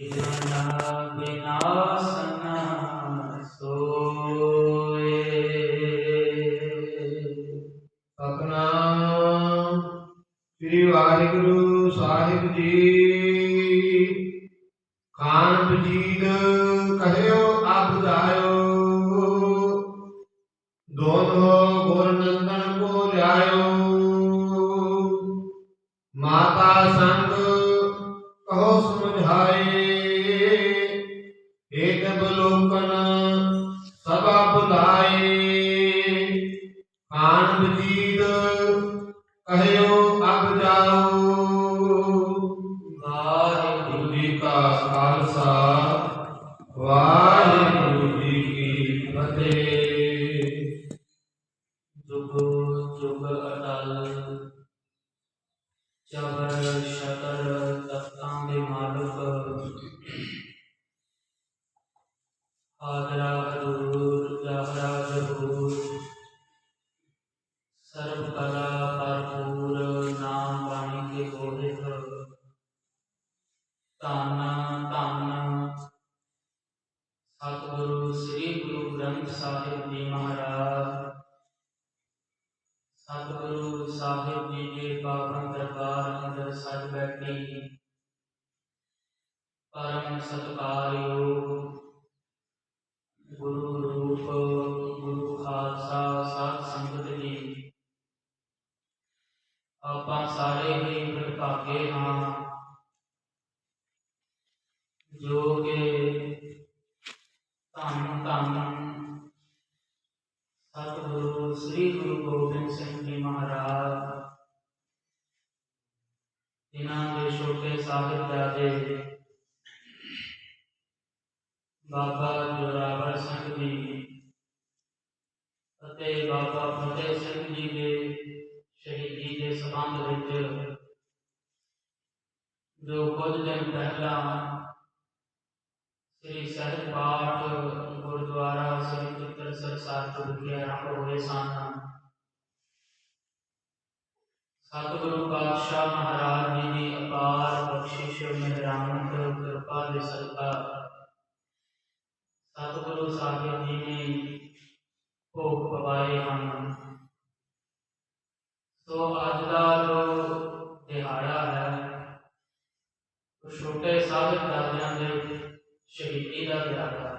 ਜਨ ਬਿਨਾਸਨ ਸੋਏ ਸਤਨਾਮ ਸ੍ਰੀ ਖਾਨ ਬਜੀਦ ਕਹਿਓ ਅਬ ਜਾਓ। ਵਾਹਿਗੁਰੂ ਜੀ ਕਾ ਖਾਲਸਾ, ਵਾਹਿਗੁਰੂ ਜੀ ਕੀ ਫਤਿਹ। ਜੁਗ ਜੁਗ ਅਟਲ, ਚਵਰ ਸ਼ਤਰ ਤਖਤਾਂ ਦੇ ਮਾਲਕ, ਹਾਜ਼ਰਾ ਗੋਹਿਤ ਧੰਨ। ਸਤਿਗੁਰੂ, ਸ੍ਰੀ ਗੁਰੂ ਗ੍ਰੰਥ ਸਾਹਿਬ ਜੀ ਮਹਾਰਾਜ। ਸਤਿਗੁਰੂ ਸਾਹਿਬ ਜੀ ਦੇ ਪਾਵਨ ਦਰਬਾਰ ਅੰਦਰ ਸਜ ਬੈਠੀ। ਪਰਮ ਸਤਿਕਾਰਯੋਗ ਗੁਰੂ ਧੰਨ ਧੰਨ ਸਤਿਗੁਰੂ, ਸ੍ਰੀ ਗੁਰੂ ਗੋਬਿੰਦ ਸਿੰਘ ਜੀ ਮਹਾਰਾਜ। ਜਿਨ੍ਹਾਂ ਦੇ ਛੋਟੇ ਸਾਹਿਬਜ਼ਾਦੇ ਬਾਬਾ ਜੋਰਾਵਰ ਸਿੰਘ ਜੀ ਅਤੇ ਬਾਬਾ ਫਤਿਹ ਸਿੰਘ ਜੀ ਦੇ ਸ਼ਹੀਦੀ ਦੇ ਸੰਬੰਧ ਵਿੱਚ ਜੋ ਕੁਝ ਦਿਨ ਪਹਿਲਾਂ ਸ੍ਰੀ ਸਹਿਜ ਪਾਠ ਗੁਰਦੁਆਰਾ ਸ੍ਰੀ ਚਿਤਰਸਰ ਸਾਹਿਬ ਵਿਖੇ ਆਰੰਭ ਹੋਏ ਸਨ ਸਤਿਗੁਰੂ ਪਾਤਸ਼ਾਹ ਮਹਾਰਾਜ ਜੀ ਦੀ ਅਪਾਰ ਬਖਸ਼ਿਸ਼ ਮਿਹਰਾਮਤ ਕਿਰਪਾ ਦੇ ਸਦਕਾ ਸਤਿਗੁਰੂ ਸਾਹਿਬ ਜੀ ਨੇ ਭੋਗ ਪਵਾਏ ਹਨ। ਸੋ ਅੱਜ ਦਾ ਜੋ ਦਿਹਾੜਾ ਹੈ, ਉਹ ਛੋਟੇ ਸਾਹਿਬਜ਼ਾਦਿਆਂ ਦੇ ਸ਼ਹੀਦੀ ਦਾ ਦਿਹਾੜਾ ਹੈ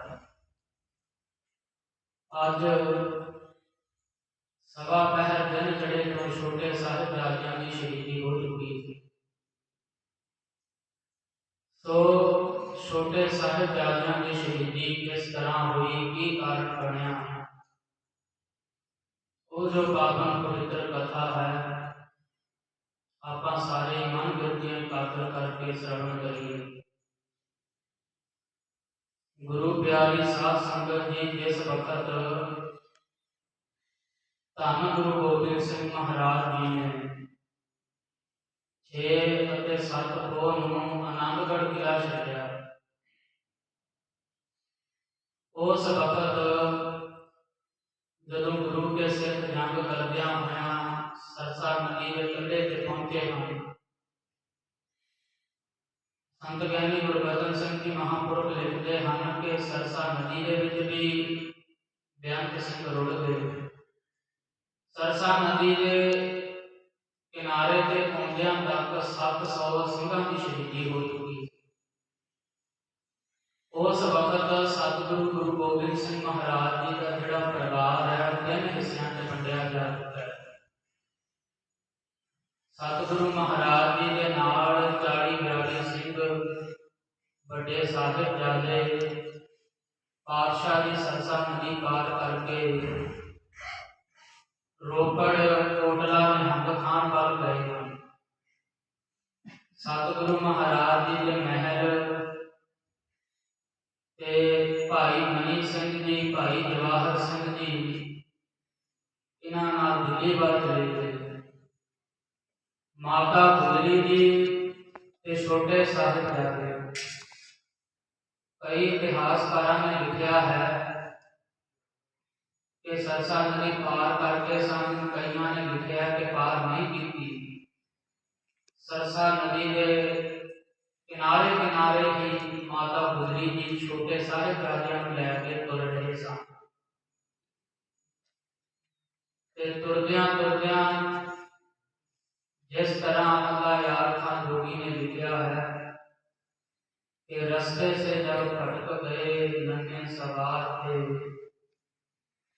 ਅੱਜ ਸਵਾ ਪਹਿਰ ਦਿਨ ਚੜੇ ਤੋਂ ਛੋਟੇ ਸਾਹਿਬਜ਼ਾਦਿਆਂ ਦੀ ਸ਼ਹੀਦੀ ਹੋ ਚੁੱਕੀ ਸੀ। ਸੋ ਛੋਟੇ ਸਾਹਿਬਜ਼ਾਦਿਆਂ ਦੀ ਸ਼ਹੀਦੀ ਕਿਸ ਤਰ੍ਹਾਂ ਹੋਈ, ਕੀ ਕਾਰਨ ਬਣਿਆ? ਉਹ ਜੋ ਪਾਵਨ ਪਵਿੱਤਰ ਕਥਾ ਹੈ, ਆਪਾਂ ਸਾਰੇ ਮਨ ਗੁਰਤੀਆਂ ਇਕਾਗਰ ਕਰਕੇ ਸ਼ਰਵਣ ਕਰੀਏ। ਗੁਰੂ ਪਿਆਰੀ ਸਾਧ ਸੰਗਤ ਜੀ, ਜਿਸ ਵਕਤ ਧੰਨ ਗੁਰੂ ਗੋਬਿੰਦ ਸਿੰਘ ਮਹਾਰਾਜ ਜੀ ਨੇ 6 ਅਤੇ 7 ਪੋਹ ਨੂੰ ਆਨੰਦਗੜ੍ਹ ਕਿਲਾ ਛੱਡਿਆ। ਉਸ ਵਕਤ ਜਦੋਂ ਗੁਰੂ ਕੇ ਸਿੱਖ ਜੰਗ ਕਰਦਿਆਂ ਹੋਇਆਂ, ਸਰਸਾ ਨਦੀ ਦੇ ਕੰਢੇ ਤੇ ਪਹੁੰਚੇ ਹਨ ਸੰਤ ਗੁਰਬਚਨ ਸਿੰਘ ਜੀ ਮਹਾਂਪੁਰਖ ਲਿਖਦੇ ਹਨ ਕਿ ਸਰਸਾ ਨਦੀ ਦੇ ਵਿੱਚ ਵੀ ਬੇਅੰਤ ਸਿੰਘ ਰੁੜ ਗਏ ਸਰਸਾ ਨਦੀ ਦੇ ਕਿਨਾਰੇ ਤੇ ਪਹੁੰਚਦਿਆਂ ਤੱਕ 700 ਸਿੰਘਾਂ ਦੀ ਸ਼ਹੀਦੀ ਹੋ ਚੁੱਕੀ ਉਸ ਵਕਤ ਸਤਿਗੁਰੂ ਗੁਰੂ ਗੋਬਿੰਦ ਸਿੰਘ ਮਹਾਰਾਜ ਜੀ ਦਾ ਜਿਹੜਾ ਪਰਿਵਾਰ ਹੈ, ਉਹ ਤਿੰਨ ਹਿੱਸਿਆਂ 'ਚ ਵੰਡਿਆ ਜਾ ਚੁੱਕਾ ਹੈ। ਸਤਿਗੁਰੂ ਮਹਾਰਾਜ ਵੱਡੇ ਸਾਹਿਬਜ਼ਾਦੇ ਪਾਤਸ਼ਾਹ ਦੀ ਸਰਸਾ ਨਦੀ ਪਾਰ ਕਰਕੇ ਰੋਪੜ, ਕੋਟਲਾ, ਨਿਹੰਗ ਖਾਨ ਵੱਲ ਗਏ ਹਨ ਸਤਿਗੁਰੂ ਮਹਾਰਾਜ ਜੀ ਦੇ ਮਹਿਲ ਤੇ ਭਾਈ ਮਨੀ ਸਿੰਘ ਜੀ, ਭਾਈ ਜਵਾਹਰ ਸਿੰਘ ਜੀ, ਇਹਨਾਂ ਨਾਲ ਦਿੱਲੀ ਵੱਲ ਚਲੇ ਗਏ। ਮਾਤਾ ਗੁਜਰੀ ਜੀ ਤੇ ਛੋਟੇ ਸਾਹਿਬਜ਼ਾਦੇ ਕਈ ਇਤਿਹਾਸਕਾਰਾਂ ਨੇ ਲਿਖਿਆ ਹੈ ਕਿ ਸਰਸਾ ਨਦੀ ਪਾਰ ਕਰਕੇ ਸਨ, ਕਈਆਂ ਨੇ ਲਿਖਿਆ ਕਿ ਪਾਰ ਨਹੀਂ ਕੀਤੀ। ਸਰਸਾ ਨਦੀ ਦੇ ਕਿਨਾਰੇ ਕਿਨਾਰੇ ਹੀ ਮਾਤਾ ਗੁਜਰੀ ਜੀ ਛੋਟੇ ਸਾਹਿਬਜ਼ਾਦਿਆਂ ਨੂੰ ਲੈ ਕੇ ਤੁਰ ਰਹੇ ਸਨ। ਤੇ ਤੁਰਦਿਆਂ ਤੁਰਦਿਆਂ ਜਿਸ ਤਰ੍ਹਾਂ ਅੱਲਾ ਯਾਰ ਖਾਨ ਜੋਗੀ ਨੇ کہ رستے سے جب ہٹ گئے ننگے سوار تھے۔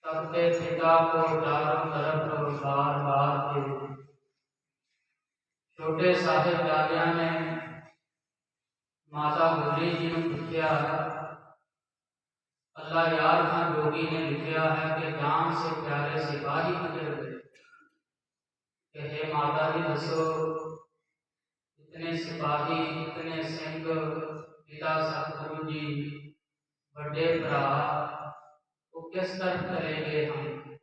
تب کے پتا کو چاروں طرف بار بار تھے۔ چھوٹے صاحب دادیا نے ماتا گوری جی نے لکھیا اللہ یار خان جوگی نے لکھیا ہے کہ جان سے پیارے سپاہی گزر گئے؟ کہ ہے ماتا جی دسو، اتنے سپاہی، اتنے سنگھ ਪਿਤਾ ਸਤਿਗੁਰੂ ਜੀ, ਵੱਡੇ ਭਰਾ, ਉਹ ਕਿਸ ਤਰ੍ਹਾਂ ਕਰੇ ਗਏ ਹਨ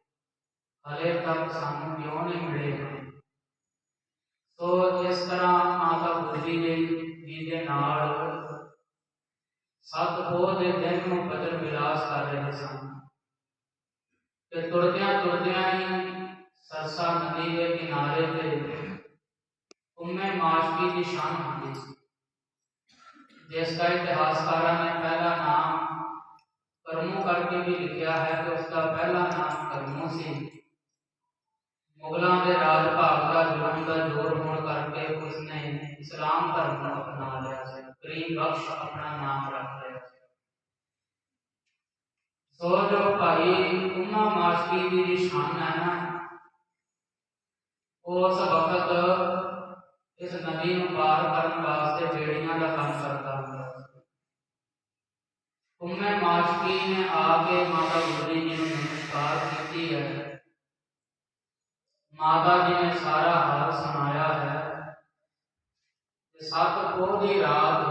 ਹਲੇ ਤੱਕ ਸਾਨੂੰ ਕਿਉਂ ਨਹੀਂ ਮਿਲੇ ਹਨ ਸੋ ਇਸ ਤਰ੍ਹਾਂ ਮਾਤਾ ਗੁਜਰੀ ਜੀ ਦੇ ਨਾਲ ਸਤਿਗੁਰ ਦੇ ਦਿਨ ਨੂੰ ਬਦਲ ਵਿਲਾਸ ਕਰ ਰਹੇ ਸਨ। ਤੇ ਤੁਰਦਿਆਂ ਤੁਰਦਿਆਂ ਹੀ ਸਰਸਾ ਨਦੀ ਦੇ ਕਿਨਾਰੇ ਤੇ ਉਮੇ ਮਾਸ਼ਕੀ ਦੀ ਸ਼ਾਨ ਹੁੰਦੀ ਸੀ। ਜਿਸ ਦਾ ਇਤਿਹਾਸਕਾਰਾਂ ਨੇ ਪਹਿਲਾ ਨਾਮ ਕਰਮੂ ਕਰਕੇ ਵੀ ਲਿਖਿਆ ਹੈ ਕਿ ਉਸ ਦਾ ਪਹਿਲਾ ਨਾਮ ਕਰਮੂ ਸੀ ਮੁਗਲਾਂ ਦੇ ਰਾਜ ਭਾਗ ਦਾ ਜੁਲਮ ਦਾ ਜ਼ੋਰ ਹੋਣ ਕਰਕੇ ਉਸਨੇ ਇਸਲਾਮ ਧਰਮ ਨੂੰ ਅਪਣਾ ਲਿਆ ਸੀ ਕਰੀਮ ਬਖਸ਼ ਆਪਣਾ ਨਾਮ ਰੱਖ ਲਿਆ ਸੀ ਸੋ ਜੋ ਭਾਈ ਉਮਾ ਮਾਸ਼ਕੀ ਦੀ ਜਿਹੜੀ ਸ਼ਾਨ ਹੈ ਨਾ ਉਸ ਵਕਤ ਇਸ ਨਦੀ ਨੂੰ ਪਾਰ ਕਰਨ ਵਾਸਤੇ ਬੇੜੀਆਂ ਦਾ ਕੰਮ ਕਰਦਾ ਹੁੰਦਾ ਉਮੇ ਮਾਸ਼ਕੀ ਨੇ ਆ ਕੇ ਮਾਤਾ ਗੁਜਰੀ ਜੀ ਨੂੰ ਨਮਸਕਾਰ ਕੀਤੀ ਹੈ। ਮਾਤਾ ਜੀ ਨੇ ਸਾਰਾ ਹਾਲ ਸੁਣਾਇਆ ਹੈ। ਤੇ ਸੱਤ ਪੋਹ ਦੀ ਰਾਤ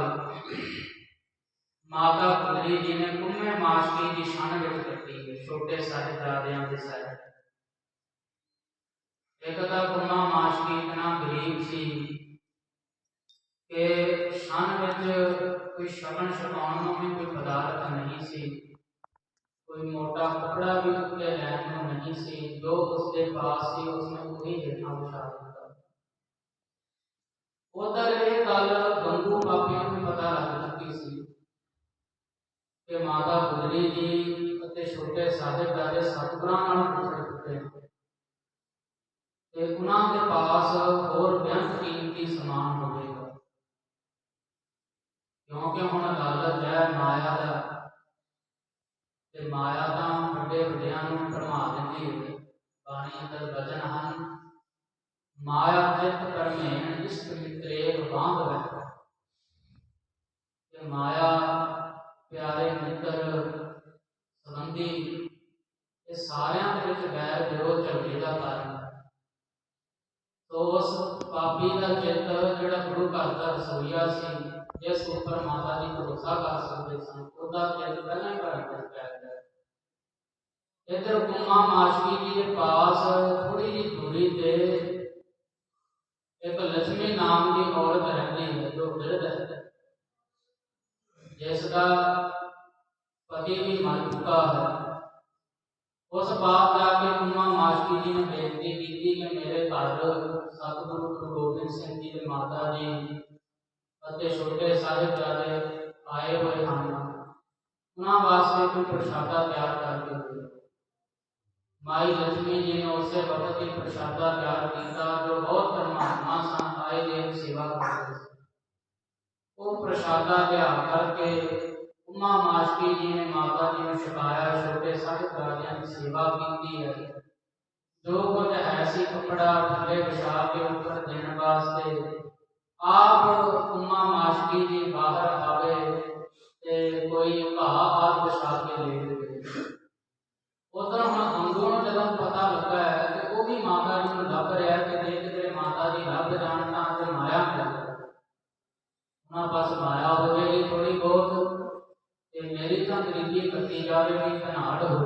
ਮਾਤਾ ਗੁਜਰੀ ਜੀ ਨੇ ਉਮੇ ਮਾਸ਼ਕੀ ਦੀ ਸ਼ਾਨ ਵਿੱਚ ਕੱਟੀ ਹੈ, ਛੋਟੇ ਸਾਹਿਬਜ਼ਾਦਿਆਂ ਦੇ ਸਹਿਤ ਇੱਕ ਤਾਂ ਕੁਮਾ ਮਾਸ਼ਕੀ ਇਤਨਾ ਗਰੀਬ ਸੀ ਕਿ ਸ਼ਾਨ ਵਿੱਚ ਕੋਈ ਸ਼ਗਨ ਛਕਾਉਣ ਨੂੰ ਵੀ ਕੋਈ ਪਦਾਰਥ ਨਹੀਂ ਸੀ ਕੋਈ ਮੋਟਾ ਕੱਪੜਾ ਵੀ ਉੱਤੇ ਲੈਣ ਨੂੰ ਨਹੀਂ ਸੀ ਜੋ ਉਸਦੇ ਪਾਸ ਸੀ ਉਸਨੇ ਉਹੀ ਹੇਠਾਂ ਵਿਛਾ ਦਿੱਤਾ ਉਧਰ ਇਹ ਗੱਲ ਗੰਗੂ ਮਾਪਿਆਂ ਨੂੰ ਪਤਾ ਲੱਗ ਚੁੱਕੀ ਸੀ ਕਿ ਮਾਤਾ ਗੁਜਰੀ ਜੀ ਅਤੇ ਛੋਟੇ ਸਾਹਿਬਜ਼ਾਦੇ ਸਤਿਗੁਰਾਂ ਨਾਲ ਗੁਜ਼ਰ ਚੁੱਕੇ ਹਨ ਤੇ ਉਹਨਾਂ ਦੇ ਪਾਸ ਹੋਰ ਬੇਅੰਤ ਕਿਉਂਕਿ ਹੁਣ ਲਾਲਚ ਹੈ ਮਾਇਆ ਦਾ ਤੇ ਮਾਇਆ ਤਾਂ ਵੱਡੇ ਵੱਡਿਆਂ ਨੂੰ ਭਰਮਾ ਦਿੰਦੀ ਹੈ ਬਾਣੀ ਅੰਦਰ ਵਚਨ ਹਨ, ਮਾਇਆ ਚਿਤ ਕਰਮੇਣ ਇਸ਼ਟ ਮਿਤਰੇ ਬਾਂਧ ਬੈ ਤੇ ਮਾਇਆ ਪਿਆਰੇ ਮਿੱਤਰ ਸੰਬੰਧੀ ਇਹ ਸਾਰਿਆਂ ਦੇ ਵਿੱਚ ਵੈਰ ਵਿਰੋਧ ਝਗੜੇ ਦਾ ਕਾਰਨ ਹੈ। ਉਸ ਪਾਪੀ ਦਾ ਚਿੱਤ ਜਿਹੜਾ ਗੁਰੂ ਘਰ ਦਾ ਰਸੋਈਆ ਸੀ ਜਿਸ ਉੱਪਰ ਮਾਤਾ ਜੀ ਭਰੋਸਾ ਕਰ ਸਕਦੇ ਸਨ, ਉਹਦਾ ਚਿੱਤ ਪਹਿਲਾਂ ਹੀ ਭਰ ਕੇ ਪੈ ਇਧਰ ਗੁਮਾ ਮਾਸ਼ਕੀ ਜੀ ਦੇ ਪਾਸ ਥੋੜੀ ਜਿਹੀ ਦੂਰੀ ਤੇ ਇੱਕ ਲక్ష్ਮੀ ਨਾਮ ਦੀ ਔਰਤ ਰਹਿੰਦੀ ਹੈ, ਜੋ ਬਿਰਧ ਹੈ। ਜਿਸ ਦਾ ਪਤੀ ਵੀ ਮਰ ਚੁੱਕਾ ਹੈ। ਉਸ ਬਾਤ ਜਾ ਕੇ ਗੁਮਾ ਮਾਸ਼ਕੀ ਜੀ ਨੇ ਬੇਨਤੀ ਕੀਤੀ ਕਿ ਮੇਰੇ ਘਰ ਸਤਿਗੁਰੂ ਗੁਰੂ ਗੋਬਿੰਦ ਸਿੰਘ ਜੀ ਦੇ ਮਾਤਾ ਜੀ ਅਤੇ ਛੋਟੇ ਸਾਹਿਬਜ਼ਾਦੇ ਆਏ ਹੋਏ ਹਨ। ਉਹਨਾਂ ਵਾਸਤੇ ਕੋਈ ਪ੍ਰਸ਼ਾਦਾ ਤਿਆਰ ਕਰਕੇ ਦਿਓ। ਮਾਈ ਲక్ష్ਮੀ ਜੀ ਨੇ ਉਸੇ ਵਕਤ ਹੀ ਪ੍ਰਸ਼ਾਦਾ ਤਿਆਰ ਕੀਤਾ ਜੋ ਬਹੁਤ ਪਰਮਾਤਮਾ ਸਨ, ਆਏ ਦੇ ਸੇਵਾ ਕਰਦੇ ਉਹ ਪ੍ਰਸ਼ਾਦਾ ਲਿਆ ਕਰਕੇ ਉਮਾ ਮਾਸ਼ਕੀ ਜੀ ਨੇ ਮਾਤਾ ਜੀ ਨੂੰ ਛਕਾਇਆ, ਛੋਟੇ ਸਾਹਿਬਜ਼ਾਦਿਆਂ ਦੀ ਸੇਵਾ ਕੀਤੀ ਹੈ। ਜੋ ਕੁਝ ਹੈ ਸੀ ਕਪੜਾ ਥੱਲੇ ਵਿਛਾ ਕੇ ਉੱਪਰ ਦੇਣ ਵਾਸਤੇ ਆਪ ਉਮਾ ਮਾਸ਼ਕੀ ਜੀ ਬਾਹਰ ਆਵੇ ਤੇ ਕੋਈ ਘਾਹ ਆਦ ਵਿਛਾ ਕੇ ਲੈ ਦੇ ਉਧਰ ਹੁਣ ਅੰਗੂ ਨੂੰ ਜਦੋਂ ਪਤਾ ਲੱਗਾ ਹੈ ਕਿ ਉਹ ਵੀ ਮਾਤਾ ਨੂੰ ਲੱਭ ਰਿਹਾ ਹੈ ਕਿ ਜੇ ਕਿਤੇ ਮਾਤਾ ਜੀ ਲੱਭ ਜਾਣ ਤਾਂ ਤੇ ਮਾਇਆ ਮਿਲ ਉਹਨਾਂ ਪਾਸ ਮਾਇਆ ਹੋਵੇਗੀ ਥੋੜੀ ਬਹੁਤ ਤੇ ਮੇਰੀ ਤਾਂ ਗਰੀਬੀ ਕੱਟੀ ਜਾਵੇਗੀ ਧਨਾੜ ਹੋ